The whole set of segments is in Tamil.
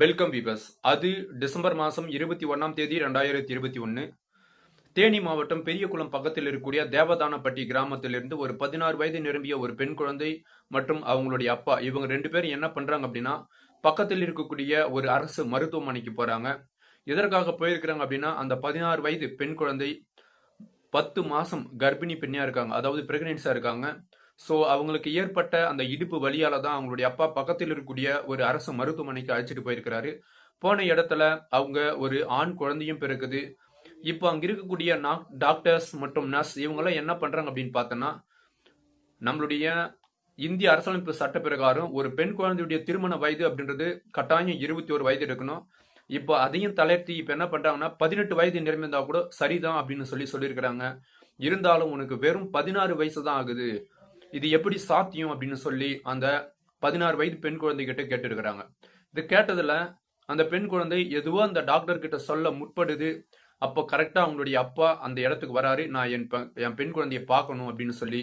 வெல்கம் வீவர்ஸ் அது டிசம்பர் மாதம் இருபத்தி ஒன்றாம் தேதி ரெண்டாயிரத்தி இருபத்தி ஒன்று தேனி மாவட்டம் பெரியகுளம் பக்கத்தில் இருக்கக்கூடிய தேவதானப்பட்டி கிராமத்திலிருந்து ஒரு பதினாறு வயது நிரம்பிய ஒரு பெண் குழந்தை மற்றும் அவங்களுடைய அப்பா இவங்க ரெண்டு பேரும் என்ன பண்றாங்க அப்படின்னா பக்கத்தில் இருக்கக்கூடிய ஒரு அரசு மருத்துவமனைக்கு போறாங்க. எதற்காக போயிருக்கிறாங்க அப்படின்னா அந்த பதினாறு வயது பெண் குழந்தை பத்து மாசம் கர்ப்பிணி பெண்ணியா இருக்காங்க. அதாவது பிரெக்னென்ஸா இருக்காங்க. ஸோ அவங்களுக்கு ஏற்பட்ட அந்த இடுப்பு வழியால தான் அவங்களுடைய அப்பா பக்கத்தில் இருக்கக்கூடிய ஒரு அரசு மருத்துவமனைக்கு அழைச்சிட்டு போயிருக்கிறாரு. போன இடத்துல அவங்க ஒரு ஆண் குழந்தையும் பிறகுது இப்போ அங்க இருக்கக்கூடிய டாக்டர்ஸ் மற்றும் நர்ஸ் இவங்கெல்லாம் என்ன பண்றாங்க அப்படின்னு பார்த்தோன்னா நம்மளுடைய இந்திய அரசமைப்பு சட்ட பிரகாரம் ஒரு பெண் குழந்தையுடைய திருமண வயது அப்படின்றது கட்டாயம் இருபத்தி ஒரு வயது இருக்கணும். இப்போ அதையும் தளர்த்தி இப்போ என்ன பண்றாங்கன்னா பதினெட்டு வயது நிரம்பியிருந்தா கூட சரிதான் அப்படின்னு சொல்லி சொல்லியிருக்கிறாங்க. இருந்தாலும் உனக்கு வெறும் பதினாறு வயசு தான் ஆகுது. இது எப்படி சாத்தியம் அப்படின்னு சொல்லி அந்த பதினாறு வயது பெண் குழந்தைகிட்ட கேட்டிருக்கிறாங்க. இது கேட்டதுல அந்த பெண் குழந்தை எதுவோ அந்த டாக்டர் கிட்ட சொல்ல முற்படுது. அப்போ கரெக்டாக அவங்களுடைய அப்பா அந்த இடத்துக்கு வராரு. நான் என் பெ- என் பெண் குழந்தைய பார்க்கணும் அப்படின்னு சொல்லி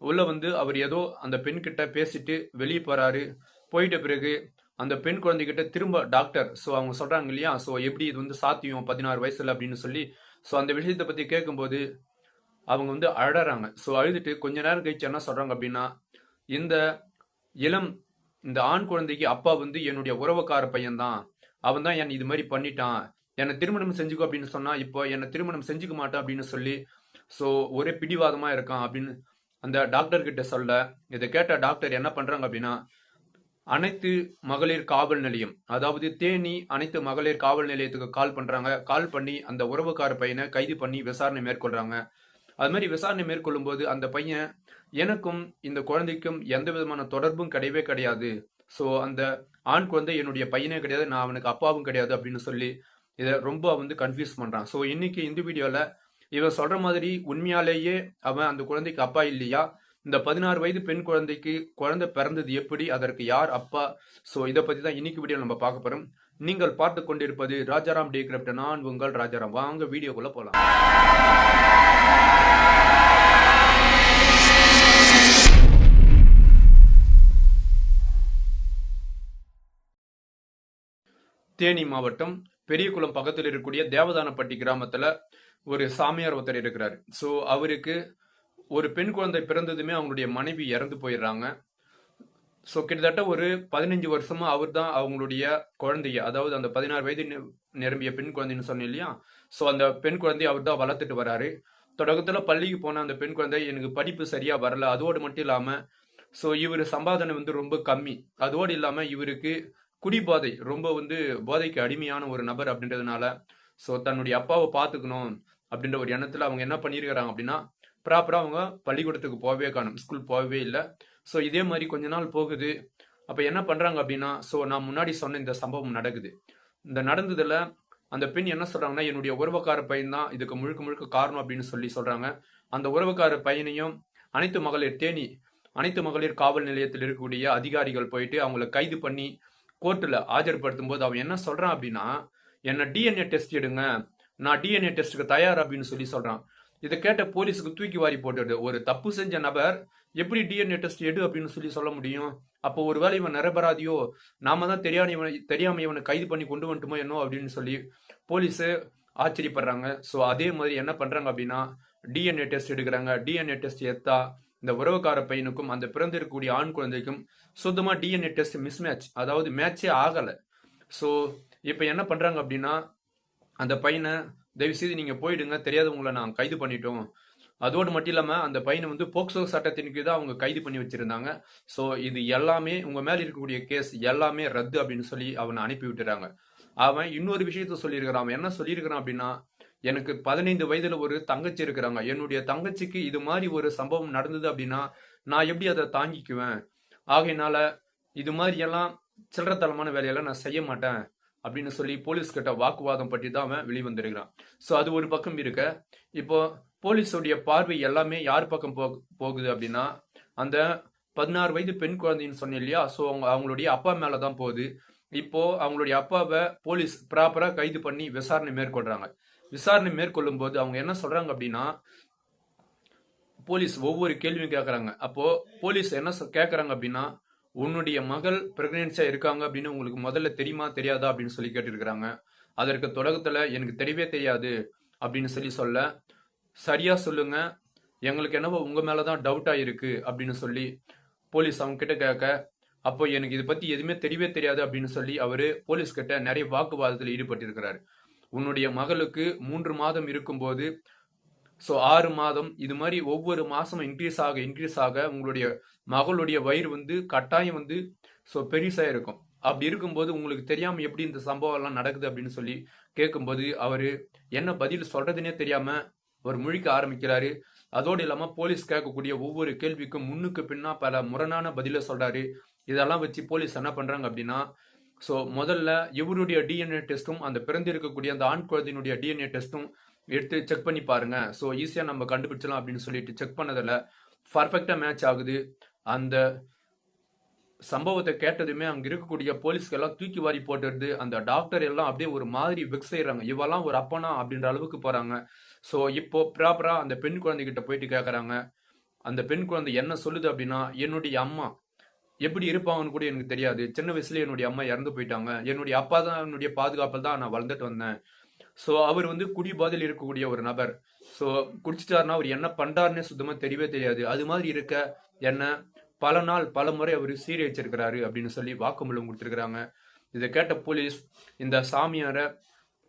உள்ள வந்து அவர் ஏதோ அந்த பெண் கிட்ட பேசிட்டு வெளியே போறாரு. போயிட்ட பிறகு அந்த பெண் குழந்தைகிட்ட திரும்ப டாக்டர் ஸோ அவங்க சொல்றாங்க இல்லையா? ஸோ எப்படி இது வந்து சாத்தியம் பதினாறு வயசுல அப்படின்னு சொல்லி ஸோ அந்த விஷயத்தை பத்தி கேட்கும்போது அவங்க வந்து அழறாங்க. ஸோ அழுதுட்டு கொஞ்ச நேரம் கழிச்சு என்ன சொல்றாங்க அப்படின்னா இந்த இளம் இந்த ஆண் குழந்தைக்கு அப்பா வந்து என்னுடைய உறவுக்கார பையன்தான். அவன் தான் என் இது மாதிரி பண்ணிட்டான். என்னை திருமணம் செஞ்சுக்கோ அப்படின்னு சொன்னா இப்போ என்னை திருமணம் செஞ்சுக்க மாட்டேன் அப்படின்னு சொல்லி ஸோ ஒரே பிடிவாதமா இருக்கான் அப்படின்னு அந்த டாக்டர் கிட்ட சொல்ல இதை கேட்ட டாக்டர் என்ன பண்றாங்க அப்படின்னா அனைத்து மகளிர் காவல் நிலையம் அதாவது தேனி அனைத்து மகளிர் காவல் நிலையத்துக்கு கால் பண்றாங்க. கால் பண்ணி அந்த உறவுக்கார பையனை கைது பண்ணி விசாரணை மேற்கொள்றாங்க. அது மாதிரி விசாரணை மேற்கொள்ளும் போது அந்த பையன் எனக்கும் இந்த குழந்தைக்கும் எந்த விதமான தொடர்பும் கிடையவே கிடையாது. ஸோ அந்த ஆண் குழந்தை என்னுடைய பையனே கிடையாது. நான் அவனுக்கு அப்பாவும் கிடையாது. அப்படின்னு சொல்லி இதை ரொம்ப வந்து கன்ஃபியூஸ் பண்றான். ஸோ இன்னைக்கு இந்த வீடியோல இவன் சொல்ற மாதிரி உண்மையாலேயே அவன் அந்த குழந்தைக்கு அப்பா இல்லையா? இந்த பதினாறு வயது பெண் குழந்தைக்கு குழந்தை பிறந்தது எப்படி? அதற்கு யார் அப்பா? ஸோ இதை பத்தி தான் இன்னைக்கு வீடியோ நம்ம பார்க்க போறோம். நீங்கள் பார்த்து கொண்டிருப்பது ராஜாராம் டே கிரிப்ட். நான் உங்கள் ராஜாராம். வாங்க வீடியோக்குள்ள போலாம். தேனி மாவட்டம் பெரியகுளம் பக்கத்தில் இருக்கக்கூடிய தேவதானப்பட்டி கிராமத்துல ஒரு சாமியார் ஒருத்தர் இருக்கிறார். ஸோ அவருக்கு ஒரு பெண் குழந்தை பிறந்ததுமே அவங்களுடைய மனைவி இறந்து போயிடுறாங்க. ஸோ கிட்டத்தட்ட ஒரு பதினஞ்சு வருஷமா அவர் தான் அவங்களுடைய குழந்தைய அதாவது அந்த பதினாறு வயது நிரம்பிய பெண் குழந்தைன்னு சொன்னேன் இல்லையா? ஸோ அந்த பெண் குழந்தைய அவர் தான் வளர்த்துட்டு வராரு. தொடக்கத்தில் பள்ளிக்கு போன அந்த பெண் குழந்தை எனக்கு படிப்பு சரியா வரல. அதோடு மட்டும் இல்லாமல் ஸோ இவர் சம்பாதனை வந்து ரொம்ப கம்மி. அதோடு இல்லாமல் இவருக்கு குடிபோதை ரொம்ப வந்து போதைக்கு அடிமையான ஒரு நபர் அப்படின்றதுனால ஸோ தன்னுடைய அப்பாவை பார்த்துக்கணும் அப்படின்ற ஒரு எண்ணத்தில் அவங்க என்ன பண்ணியிருக்கிறாங்க அப்படின்னா ப்ராப்பராக அவங்க பள்ளிக்கூடத்துக்கு போகவே காணும். ஸ்கூல் போகவே இல்லை. ஸோ இதே மாதிரி கொஞ்ச நாள் போகுது. அப்போ என்ன பண்ணுறாங்க அப்படின்னா ஸோ நான் முன்னாடி சொன்ன இந்த சம்பவம் நடக்குது. இந்த நடந்ததில் அந்த பெண் என்ன சொல்கிறாங்கன்னா என்னுடைய உறவுக்கார பையன் தான் இதுக்கு முழுக்க முழுக்க காரணம் அப்படின்னு சொல்லி சொல்கிறாங்க அந்த உறவுக்கார பையனையும் அனைத்து மகளிர் தேனி அனைத்து மகளிர் காவல் நிலையத்தில் இருக்கக்கூடிய அதிகாரிகள் போயிட்டு அவங்கள கைது பண்ணி கோர்ட்டில் ஆஜர்படுத்தும் போது அவன் என்ன சொல்கிறான் அப்படின்னா என்னை டிஎன்ஏ டெஸ்ட் எடுங்க. நான் டிஎன்ஏ டெஸ்ட்டுக்கு தயார் அப்படின்னு சொல்லி சொல்கிறான் இதை கேட்ட போலீஸுக்கு தூக்கி வாரி போட்டுடு ஒரு தப்பு செஞ்ச நபர் எப்படி டிஎன்ஏ டெஸ்ட் எடு அப்படின்னு சொல்லி சொல்ல முடியும்? அப்போ ஒருவேளை இவன் நிரபராதியோ நாம தான் தெரியாத இவனை தெரியாம இவனை கைது பண்ணி கொண்டு வந்துட்டுமோ என்னோ அப்படின்னு சொல்லி போலீஸு ஆச்சரியப்படுறாங்க. ஸோ அதே மாதிரி என்ன பண்றாங்க அப்படின்னா டிஎன்ஏ டெஸ்ட் எடுக்கிறாங்க. டிஎன்ஏ டெஸ்ட் எத்தா இந்த உறவுக்கார பையனுக்கும் அந்த பிறந்திருக்கக்கூடிய ஆண் குழந்தைக்கும் சுத்தமா டிஎன்ஏ டெஸ்ட் மிஸ் மேட்ச் அதாவது மேட்சே ஆகலை. ஸோ இப்போ என்ன பண்றாங்க அப்படின்னா அந்த பையனை தயவுசெய்து நீங்கள் போயிடுங்க. தெரியாதவங்களை நான் கைது பண்ணிட்டோம். அதோடு மட்டும் இல்லாமல் அந்த பையனை வந்து போக்சோ சட்டத்தின் கீழ் தான் அவங்க கைது பண்ணி வச்சிருந்தாங்க. ஸோ இது எல்லாமே உங்கள் மேலே இருக்கக்கூடிய கேஸ் எல்லாமே ரத்து அப்படின்னு சொல்லி அவனை அனுப்பி விட்டுறாங்க. அவன் இன்னொரு விஷயத்த சொல்லியிருக்கிறான். அவன் என்ன சொல்லியிருக்கிறான் அப்படின்னா எனக்கு பதினைந்து வயதுல ஒரு தங்கச்சி இருக்கிறாங்க. என்னுடைய தங்கச்சிக்கு இது மாதிரி ஒரு சம்பவம் நடந்தது அப்படின்னா நான் எப்படி அதை தாங்கிக்குவேன்? ஆகையினால இது மாதிரி எல்லாம் சில்லறத்தனமான வேலையெல்லாம் நான் செய்ய மாட்டேன் அப்படின்னு சொல்லி போலீஸ் கிட்ட வாக்குவாதம் பற்றி தான் அவன் வெளிவந்திருக்கிறான். ஸோ அது ஒரு பக்கம் இருக்க. இப்போ போலீஸோடைய பார்வை எல்லாமே யார் பக்கம் போ போகுது அப்படின்னா அந்த பதினாறு வயது பெண் குழந்தைன்னு சொன்னேன் இல்லையா? ஸோ அவங்க அவங்களுடைய அப்பா மேல தான் போகுது. இப்போ அவங்களுடைய அப்பாவை போலீஸ் ப்ராப்பரா கைது பண்ணி விசாரணை மேற்கொள்றாங்க. விசாரணை மேற்கொள்ளும் போது அவங்க என்ன சொல்றாங்க அப்படின்னா போலீஸ் ஒவ்வொரு கேள்வியும் கேட்கறாங்க அப்போ போலீஸ் என்ன சொ- கேட்கறாங்க அப்படின்னா உன்னுடைய மகள் பிரெக்னன்சியா இருக்காங்க அப்படின்னு உங்களுக்கு முதல்ல தெரியுமா தெரியாதா? அப்படின்னு சொல்லி கேட்டிருக்கிறாங்க. அதற்கு தொடக்கத்துல எனக்கு தெரியவே தெரியாது அப்படின்னு சொல்லி சொல்ல சரியா சொல்லுங்க. எங்களுக்கு என்னவோ உங்க மேலதான் டவுட்டா இருக்கு அப்படின்னு சொல்லி போலீஸ் அவங்க கிட்ட கேட்க அப்போ எனக்கு இதை பத்தி எதுவுமே தெரியவே தெரியாது அப்படின்னு சொல்லி அவரு போலீஸ் கிட்ட நிறைய வாக்குவாதத்தில் ஈடுபட்டிருக்கிறாரு. உன்னுடைய மகளுக்கு மூன்று மாதம் இருக்கும்போது ஸோ ஆறு மாதம் இது மாதிரி ஒவ்வொரு மாதமும் இன்க்ரீஸ் ஆக இன்க்ரீஸ் ஆக உங்களுடைய மகளுடைய வயிறு வந்து கட்டாயம் வந்து ஸோ பெருசாக இருக்கும். அப்படி இருக்கும்போது உங்களுக்கு தெரியாமல் எப்படி இந்த சம்பவம்லாம் நடக்குது அப்படின்னு சொல்லி கேட்கும்போது அவர் என்ன பதில் சொல்கிறதுனே தெரியாமல் ஒரு முழிக்க ஆரம்பிக்கிறாரு. அதோடு இல்லாம போலீஸ் கேட்கக்கூடிய ஒவ்வொரு கேள்விக்கும் முன்னுக்கு பின்னா பல முரணான பதில சொல்றாரு. இதெல்லாம் வச்சு போலீஸ் என்ன பண்றாங்க அப்படின்னா ஸோ முதல்ல இவருடைய டிஎன்ஏ டெஸ்ட்டும் அந்த பிறந்திருக்கக்கூடிய அந்த ஆண் குழந்தையினுடைய டிஎன்ஏ டெஸ்ட்டும் எடுத்து செக் பண்ணி பாருங்க. ஸோ ஈஸியாக நம்ம கண்டுபிடிச்சலாம் அப்படின்னு சொல்லிட்டு செக் பண்ணதில் பர்ஃபெக்டாக மேட்ச் ஆகுது. அந்த சம்பவத்தை கேட்டதுமே அங்க இருக்கக்கூடிய போலீஸ்க்கெல்லாம் தூக்கி வாரி போட்டுருது அந்த டாக்டர் எல்லாம் அப்படியே ஒரு மாதிரி வெக்ஸ் செய்கிறாங்க இவெல்லாம் ஒரு அப்பனா அப்படின்ற அளவுக்கு போறாங்க. ஸோ இப்போ ப்ராப்பராக அந்த பெண் குழந்தைகிட்ட போயிட்டு கேட்குறாங்க அந்த பெண் குழந்தை என்ன சொல்லுது அப்படின்னா என்னுடைய அம்மா எப்படி இருப்பாங்கன்னு கூட எனக்கு தெரியாது. சின்ன வயசுல என்னுடைய அம்மா இறந்து போயிட்டாங்க. என்னுடைய அப்பா தான் என்னுடைய பாதுகாப்பில் தான் நான் வளர்ந்துட்டு வந்தேன். ஸோ அவர் வந்து குடிபாதையில் இருக்கக்கூடிய ஒரு நபர். ஸோ குடிச்சிட்டாருன்னா அவர் என்ன பண்றாருன்னே சுத்தமாக தெரியவே தெரியாது. அது மாதிரி இருக்க என்ன பல நாள் பல முறை அவர் சீரழிச்சிருக்கிறாரு அப்படின்னு சொல்லி வாக்குமூலம் கொடுத்துருக்குறாங்க. இதை கேட்ட போலீஸ் இந்த சாமியாரை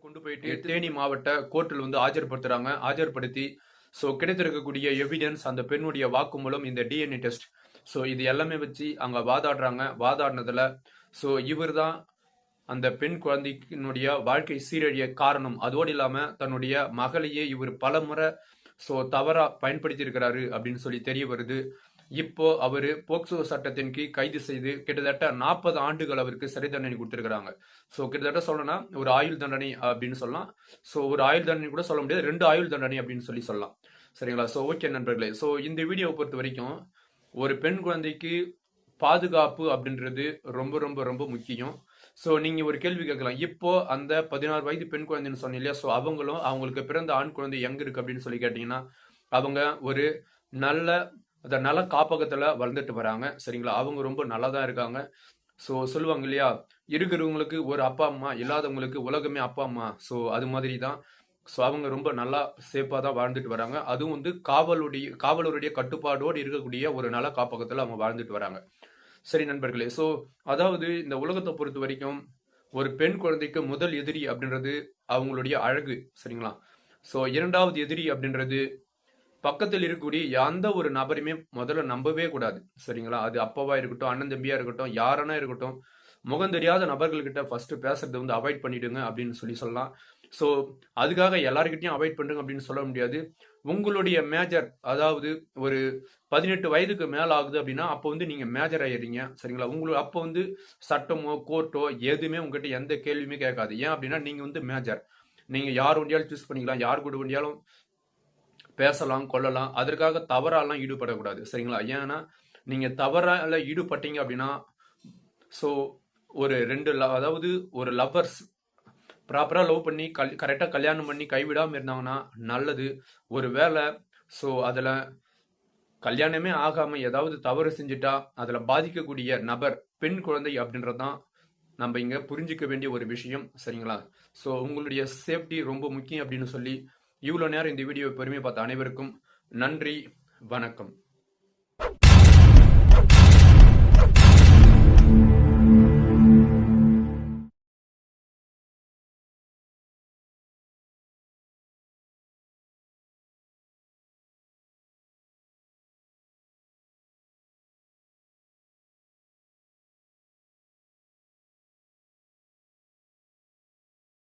கொண்டு போயிட்டு தேனி மாவட்ட கோர்ட்டில் வந்து ஆஜர்படுத்துறாங்க. ஆஜர்படுத்தி ஸோ கிடைத்திருக்கக்கூடிய எவிடன்ஸ் அந்த பெண்ணுடைய வாக்குமூலம் இந்த டிஎன்ஏ டெஸ்ட் ஸோ இது எல்லாமே வச்சு அங்க வாதாடுறாங்க. வாதாடினதுல ஸோ இவர் தான் அந்த பெண் குழந்தையினுடைய வாழ்க்கை சீரழிய காரணம். அதோடு இல்லாம தன்னுடைய மகளையே இவர் பல முறை ஸோ தவறா பயன்படுத்தி இருக்கிறாரு அப்படின்னு சொல்லி தெரிய வருது. இப்போ அவர் போக்சோ சட்டத்தின் கீழ் கைது செய்து கிட்டத்தட்ட நாற்பது ஆண்டுகள் அவருக்கு சிறை தண்டனை கொடுத்திருக்கிறாங்க. ஸோ கிட்டத்தட்ட சொல்லணும்னா ஒரு ஆயுள் தண்டனை அப்படின்னு சொல்லலாம். ஸோ ஒரு ஆயுள் தண்டனை கூட சொல்ல முடியாது. ரெண்டு ஆயுள் தண்டனை அப்படின்னு சொல்லி சொல்லலாம். சரிங்களா? ஸோ ஓகே நண்பர்களே. ஸோ இந்த வீடியோவை பொறுத்த வரைக்கும் ஒரு பெண் குழந்தைக்கு பாதுகாப்பு அப்படின்றது ரொம்ப ரொம்ப ரொம்ப முக்கியம். ஸோ நீங்கள் ஒரு கேள்வி கேட்கலாம். இப்போ அந்த பதினாறு வயது பெண் குழந்தைன்னு சொன்னீங்க இல்லையா? ஸோ அவங்களும் அவங்களுக்கு பிறந்த ஆண் குழந்தை எங்கே இருக்கு அப்படின்னு சொல்லி கேட்டிங்கன்னா அவங்க ஒரு நல்ல அதனால நல காப்பகத்துல வளர்ந்துட்டு வராங்க. சரிங்களா? அவங்க ரொம்ப நல்லா தான் இருக்காங்க. ஸோ சொல்லுவாங்க இல்லையா? இருக்கிறவங்களுக்கு ஒரு அப்பா அம்மா இல்லாதவங்களுக்கு உலகமே அப்பா அம்மா. ஸோ அது மாதிரி தான் ஸோ அவங்க ரொம்ப நல்லா சேஃபாக தான் வாழ்ந்துட்டு வராங்க. அதுவும் வந்து காவலுடைய காவலருடைய கட்டுப்பாடோடு இருக்கக்கூடிய ஒரு நல காப்பகத்தில் அவங்க வாழ்ந்துட்டு வராங்க. சரி நண்பர்களே. ஸோ அதாவது இந்த உலகத்தை பொறுத்த வரைக்கும் ஒரு பெண் குழந்தைக்கு முதல் எதிரி அப்படின்றது அவங்களுடைய அழகு. சரிங்களா? ஸோ இரண்டாவது எதிரி அப்படின்றது பக்கத்தில் இருக்கக்கூடிய எந்த ஒரு நபரையுமே முதல்ல நம்பவே கூடாது. சரிங்களா? அது அப்பாவா இருக்கட்டும் அண்ணன் தம்பியா இருக்கட்டும் யாரனா இருக்கட்டும் முகம் தெரியாத நபர்கள்கிட்ட ஃபர்ஸ்ட் பேசுறதை வந்து அவாய்ட் பண்ணிடுங்க அப்படின்னு சொல்லி சொல்லலாம். ஸோ அதுக்காக எல்லாருக்கிட்டையும் அவாய்ட் பண்ணுங்க அப்படின்னு சொல்ல முடியாது. உங்களுடைய மேஜர் அதாவது ஒரு பதினெட்டு வயதுக்கு மேல ஆகுது அப்படின்னா அப்போ வந்து நீங்க மேஜர் ஆயிடுறீங்க. சரிங்களா? உங்களுக்கு அப்போ வந்து சட்டமோ கோர்ட்டோ எதுவுமே உங்ககிட்ட எந்த கேள்வியுமே கேட்காது. ஏன் அப்படின்னா நீங்க வந்து மேஜர் நீங்க யார் ஒண்டியாலும் சூஸ் பண்ணிக்கலாம். யார் கூட வண்டியாலும் பேசலாம் கொள்ளலாம். அதற்காக தவறாலாம் ஈடுபடக்கூடாது. சரிங்களா? ஏன்னா நீங்க தவறால ஈடுபட்டீங்க அப்படின்னா ஸோ ஒரு ரெண்டு அதாவது ஒரு லவ்வர்ஸ் ப்ராப்பராக லவ் பண்ணி கல் கரெக்டாக கல்யாணம் பண்ணி கைவிடாமல் இருந்தாங்கன்னா நல்லது. ஒரு வேலை ஸோ அதில் கல்யாணமே ஆகாமல் ஏதாவது தவறு செஞ்சுட்டா அதில் பாதிக்கக்கூடிய நபர் பெண் குழந்தை அப்படின்றது தான் நம்ம இங்கே புரிஞ்சிக்க வேண்டிய ஒரு விஷயம். சரிங்களா? ஸோ உங்களுடைய சேஃப்டி ரொம்ப முக்கியம் அப்படின்னு சொல்லி இவ்வளோ நேரம் இந்த வீடியோவை பெருமை பார்த்த அனைவருக்கும் நன்றி வணக்கம்.